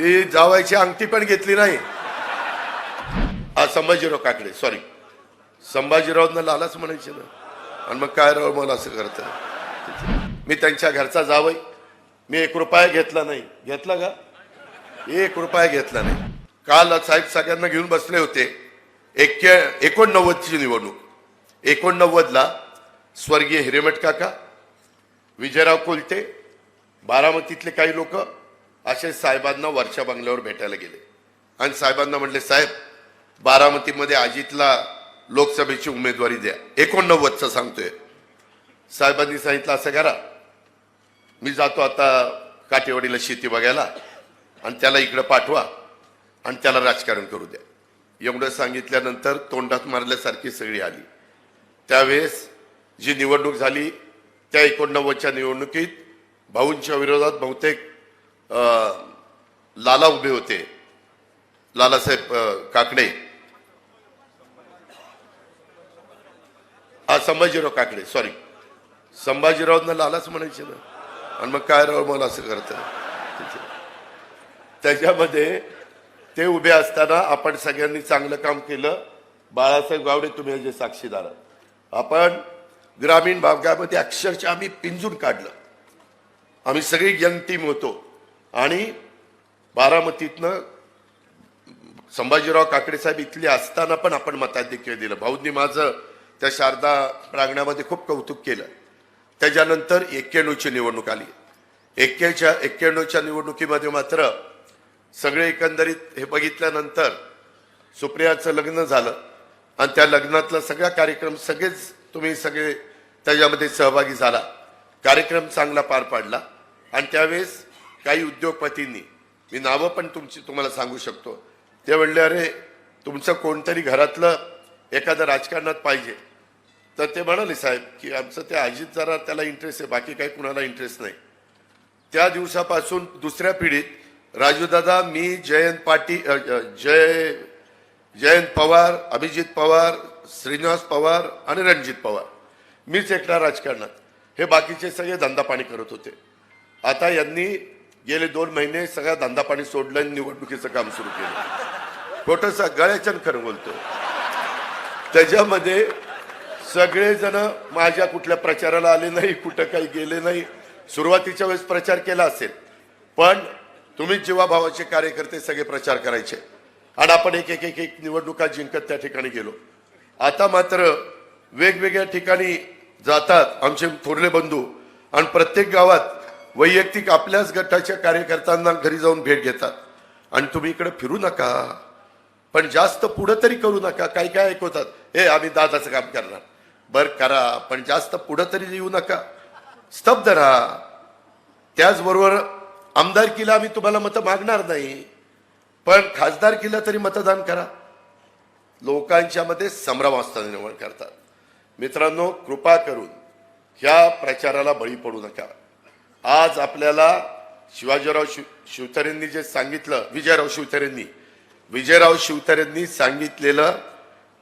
ती जावायची अंगठी पण घेतली नाही. हा संभाजीराव काकडे सॉरी संभाजीरावनं लालाच म्हणायचे ना. आणि मग काय राव मला असं करतं? मी त्यांच्या घरचा जावई. मी एक रुपया घेतला नाही. घेतला का? एक रुपया घेतला नाही. काल साहेब सगळ्यांना घेऊन बसले होते. एक्के एकोणनव्वदची निवडणूक. एकोणनव्वदला स्वर्गीय हिरेमठ काका विजयराव कोलते बारामतीतले काही लोक असे साहेबांना वर्षा बंगल्यावर भेटायला गेले. आणि साहेबांना म्हटले साहेब बारामतीमध्ये अजितला लोकसभेची उमेदवारी द्या. एकोणनव्वदचं सांगतोय. साहेबांनी सांगितलं असं करा. मी जातो आता काटेवाडीला शेती बघायला आणि त्याला इकडं पाठवा आणि त्याला राजकारण करू द्या. एवढं सांगितल्यानंतर तोंडात मारल्यासारखी सगळी आली. त्यावेळेस जी निवडणूक झाली त्या एकोणनव्वदच्या निवडणुकीत भाऊंच्या विरोधात बहुतेक लाला उभे होते. लालासाहेब काकडे. हा संभाजीराव काकडे सॉरी संभाजीरावनं लालाच म्हणायचे ना. आणि मग काय राव मला असं करतं? त्याच्यामध्ये ते उभे असताना आपण सगळ्यांनी चांगलं काम केलं. बाळासाहेब गावडे तुम्ही जे साक्षीदार आपण ग्रामीण भागामध्ये अक्षरशः आम्ही पिंजून काढलं. आम्ही सगळी यंग टीम होतो. आणि बारामतीतनं संभाजीराव काकडे साहेब इथले असताना पण आपण मताधिक्य दिलं. भाऊंनी माझं त्या शारदा प्रांगणामध्ये खूप कौतुक केलं. त्याच्यानंतर एक्क्याण्णवची निवडणूक आली. एक्क्याच्या एक्क्याण्णवच्या निवडणुकीमध्ये मात्र सगळे एकंदरीत हे बघितल्यानंतर सुप्रियाचं लग्न झालं आणि त्या लग्नातला सगळा कार्यक्रम सगळेच तुम्ही सगळे त्याच्यामध्ये सहभागी झाला. कार्यक्रम चांगला पार पाडला. आणि त्यावेळेस काही उद्योगपतींनी मी नावं पण तुमची तुम्हाला सांगू शकतो. ते म्हणले अरे तुमचं कोणतरी घरातलं एखादं राजकारणात पाहिजे. तर ते म्हणाले साहेब की आमचं ते अजित जरा त्याला इंटरेस्ट आहे बाकी काही कुणाला इंटरेस्ट नाही. त्या दिवसापासून दुसऱ्या पिढीत राजूदादा मी जयंत पाटील जय जयंत पवार अभिजित पवार श्रीनिवास पवार आणि रणजित पवार मीच एकटा राजकारणात. हे बाकीचे सगळे धंदा पाणी करत होते. आता यांनी गेले दोन महिने सगळा धंदा पाणी सोडलं आणि निवडणुकीचं काम सुरू केलं. खोटं गळ्याच्यान खरं बोलतो त्याच्यामध्ये सगळेजण माझ्या कुठल्या प्रचाराला आले नाही कुठं काही गेले नाही. सुरुवातीच्या वेळेस प्रचार केला असेल पण तुम्ही जीवाभावाचे कार्यकर्ते सगळे प्रचार करायचे. आणि आपण एक एक एक एक निवडणुका जिंकत त्या ठिकाणी गेलो. आता मात्र वेगवेगळ्या ठिकाणी जातात आमचे थोरले बंधू. आणि प्रत्येक गावात वैयक्तिक आपल्याच गटाच्या कार्यकर्त्यांना घरी जाऊन भेट घेतात. आणि तुम्ही इकडे फिरू नका. पण जास्त पुढं तरी करू नका. काही काय ऐकवतात हे आम्ही दादाचं काम करणार. बर करा पण जास्त पुढं तरी येऊ नका. स्तब्ध राहा. त्याचबरोबर आमदारकीला आम्ही तुम्हाला मतं मागणार नाही पण खासदारकीला तरी मतदान करा. लोकांच्या मध्ये संभ्रम असताना निर्माण करतात. मित्रांनो कृपा करून ह्या प्रचाराला बळी पडू नका. आज आपल्याला शिवाजीराव शिव शिवतरेंनी जे सांगितलं विजयराव शिवतरेंनी विजयराव शिवतरेंनी सांगितलेलं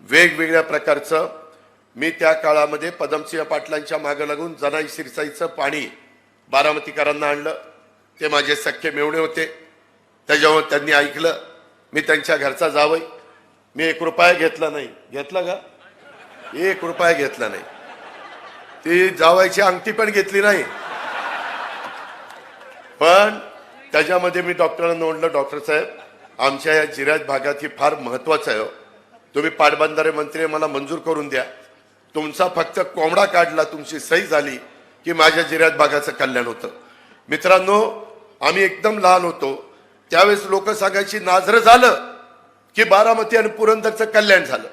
वेगवेगळ्या प्रकारचं मी त्या काळामध्ये पदमसिंह पाटलांच्या मागं लागून जनाई शिरसाईचं पाणी बारामतीकरांना आणलं. ते माझे सख्खे मेवणे होते. त्याच्यामुळे त्यांनी ऐकलं. मी त्यांच्या घरचा जावई. मी एक रुपया घेतला नाही. घेतला का? एक रुपया घेतला नाही. ती जावायची अंगठी पण घेतली नाही. पण त्याच्यामध्ये मी डॉक्टरांना म्हटलं डॉक्टर साहेब आमच्या या जिऱ्यात भागात ही फार महत्वाचं आहे हो. तुम्ही पाटबंधारे मंत्री मला मंजूर करून द्या. तुमचा फक्त कोंबडा काढला तुमची सही झाली की माझ्या जिऱ्यात भागाचं कल्याण होतं. मित्रांनो आम्ही एकदम लहान होतो. त्यावेळेस लोक सांगायची नाजरं झालं की बारामती आणि पुरंदरचं कल्याण झालं.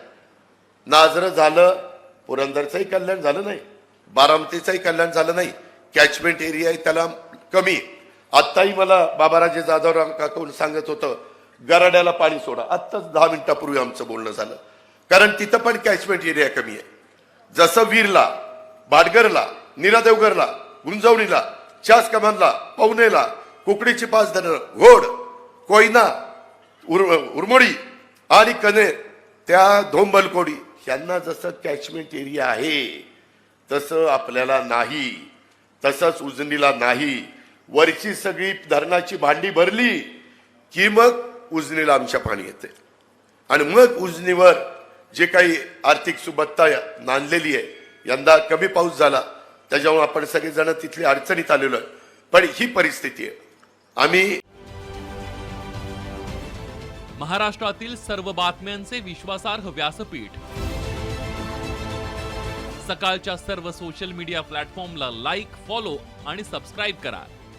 नाजरं झालं पुरंदरचंही कल्याण झालं नाही. बारामतीचंही कल्याण झालं नाही. कॅचमेंट एरिया आहे त्याला कमी आत्ताही मला बाबाराजे जाधवराव काकून सांगत होतं गराड्याला पाणी सोडा. आत्ताच दहा मिनिटापूर्वी आमचं बोलणं झालं. कारण तिथं पण कॅचमेंट एरिया कमी आहे. जसं वीरला भाटघरला निरादेवगरला गुंजवणीला चास कमानला पवनेला कुकडीची पाच धरणं घोड कोयना उर उरमोडी आणि कनेर त्या धोंबलकोडी यांना जसं कॅचमेंट एरिया आहे तसं आपल्याला नाही. तसंच उजनीला नाही. वरची सगळी धरणाची भांडी भरली की मग उजनीला आमच्या पाणी येते. आणि मग उजनीवर जे काही आर्थिक सुबत्ता नांदलेली आहे यंदा कमी पाऊस झाला त्याच्यामुळे आपण सगळेजण तिथली अडचणीत आलेलो आहे. पण ही परिस्थिती आहे. आम्ही महाराष्ट्रातील सर्व बातम्यांचे विश्वासार्ह व्यासपीठ. सकाळच्या सर्व सोशल मीडिया प्लॅटफॉर्मला लाईक फॉलो आणि सबस्क्राईब करा.